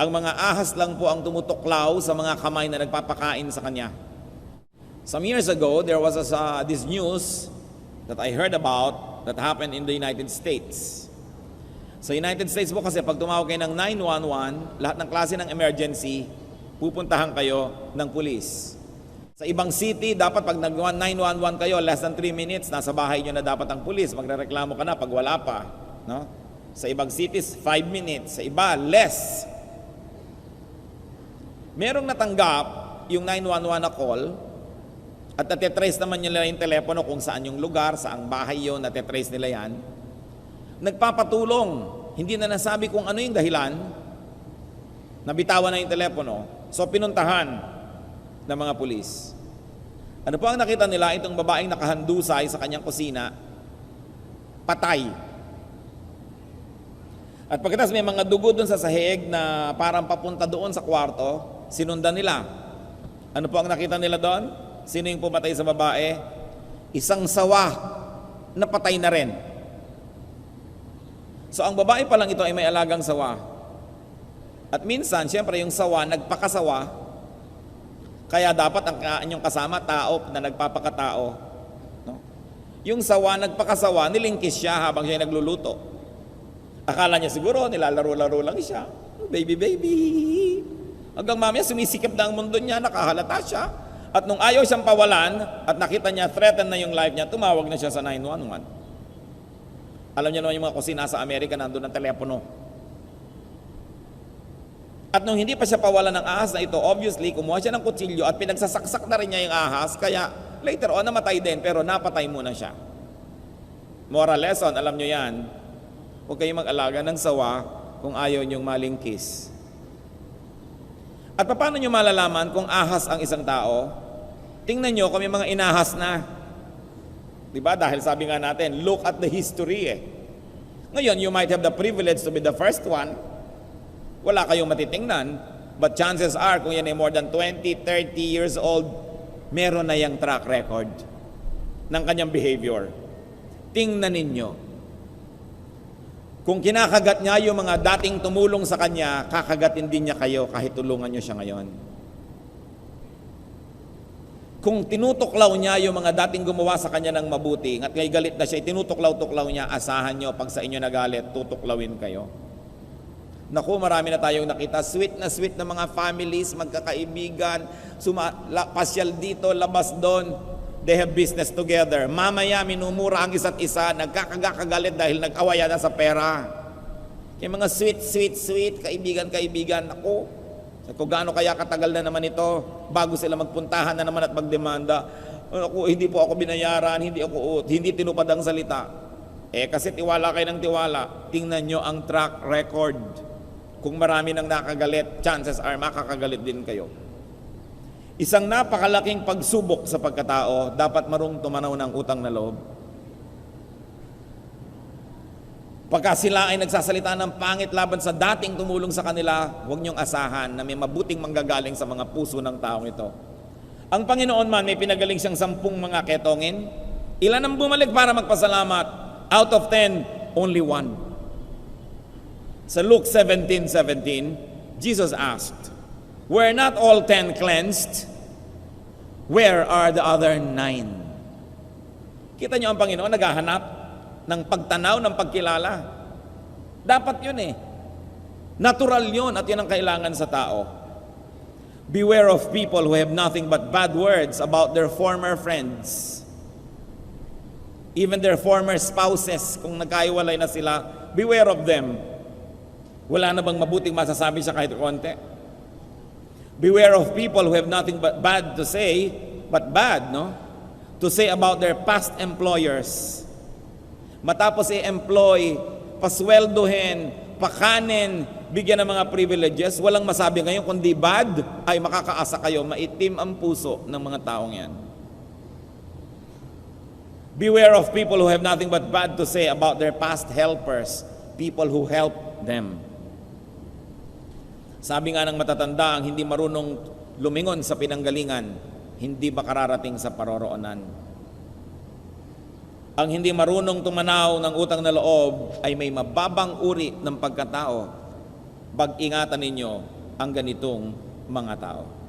Ang mga ahas lang po ang tumutuklaw sa mga kamay na nagpapakain sa kanya. Some years ago, there was a, uh, this news that I heard about that happened in the United States. Sa United States po kasi pag tumawag kayo ng 911, lahat ng klase ng emergency, pupuntahan kayo ng pulis. Sa ibang city, dapat pag nag 911 kayo, less than 3 minutes, nasa bahay nyo na dapat ang pulis. Magrereklamo ka na pag wala pa. No? Sa ibang cities, 5 minutes. Sa iba, less. Merong natanggap yung 911 na call at natitrace naman nila yung telepono kung saan yung lugar, saang bahay yun, natitrace nila yan. Nagpapatulong, hindi na nasabi kung ano yung dahilan, nabitawan na yung telepono, so pinuntahan ng mga pulis. Ano po ang nakita nila? Itong babaeng nakahandusay sa kanyang kusina, patay. At pagkatapos may mga dugo doon sa sahig na parang papunta doon sa kwarto, sinundan nila. Ano po ang nakita nila doon? Sino yung pumatay sa babae? Isang sawa na patay na rin. So ang babae pa lang ito ay may alagang sawa. At minsan, siyempre yung sawa, nagpakasawa, kaya dapat ang inyong kasama, tao na nagpapakatao. No? Yung sawa, nagpakasawa, nilingkis siya habang siya nagluluto. Akala niya siguro, nilalaro-laro lang siya. Baby, baby. Hanggang mamaya, sumisikip na ang mundo niya, nakahalata siya. At nung ayaw siyang pawalan, at nakita niya, threaten na yung life niya, tumawag na siya sa 911. Alam niyo naman yung mga kusina sa Amerika, nandun ang telepono. At nung hindi pa siya pawalan ng ahas na ito, obviously, kumuha siya ng kutsilyo at pinagsasaksak na rin niya yung ahas, kaya later on, namatay din, pero napatay muna siya. Moral lesson, alam niyo yan, huwag kayong mag-alaga ng sawa kung ayaw niyong malingkis. At paano niyo malalaman kung ahas ang isang tao? Tingnan niyo kung may mga inahas na. Di ba? Dahil sabi nga natin, look at the history eh. Ngayon, you might have the privilege to be the first one. Wala kayong matitingnan. But chances are, kung yan ay more than 20, 30 years old, meron na yung track record ng kanyang behavior. Tingnan ninyo. Kung kinakagat niya yung mga dating tumulong sa kanya, kakagatin din niya kayo kahit tulungan niyo siya ngayon. Kung tinutuklaw niya yung mga dating gumawa sa kanya ng mabuti, at ngay galit na siya, tinutuklaw-tuklaw niya, asahan niyo, pag sa inyo nagalit, tutuklawin kayo. Naku, marami na tayong nakita. Sweet na sweet na mga families, magkakaibigan, suma, la, pasyal dito, labas doon. They have business together. Mamaya, minumura ang isa't isa, nagkakagakagalit dahil nag-awaya na sa pera. Kaya mga sweet, sweet, sweet, kaibigan, kaibigan, naku, kung gaano kaya katagal na naman ito bago sila magpuntahan na naman at magdemanda. Ako, hindi po ako binayaran, hindi ako hindi tinupad ang salita. Eh kasi tiwala kayo ng tiwala, tingnan nyo ang track record. Kung marami nang nakagalit, chances are makakagalit din kayo. Isang napakalaking pagsubok sa pagkatao, dapat marung tumanaw ng utang na loob. Pagka sila ay nagsasalita ng pangit laban sa dating tumulong sa kanila, huwag niyong asahan na may mabuting manggagaling sa mga puso ng taong ito. Ang Panginoon man may pinagaling siyang sampung mga ketongin. Ilan ang bumalik para magpasalamat? Out of ten, only one. Sa Luke 17:17, Jesus asked, Were not all ten cleansed? Where are the other nine? Kita niyo ang Panginoon naghahanap ng pagtanaw, ng pagkilala. Dapat yun eh. Natural yun at yun ang kailangan sa tao. Beware of people who have nothing but bad words about their former friends. Even their former spouses, kung nagkaiwalay na sila, beware of them. Wala na bang mabuting masasabi siya kahit konti? Beware of people who have nothing but bad to say, but bad, no? To say about their past employers. Matapos i-employ, pasweldohin, pakanin, bigyan ng mga privileges, walang masabi ngayon kundi bad, ay makakaasa kayo, maitim ang puso ng mga taong yan. Beware of people who have nothing but bad to say about their past helpers, people who helped them. Sabi nga ng matatanda, ang hindi marunong lumingon sa pinanggalingan, hindi makararating sa paroroonan. Ang hindi marunong tumanaw ng utang na loob ay may mababang uri ng pagkatao. pag-ingatan ninyo ang ganitong mga tao.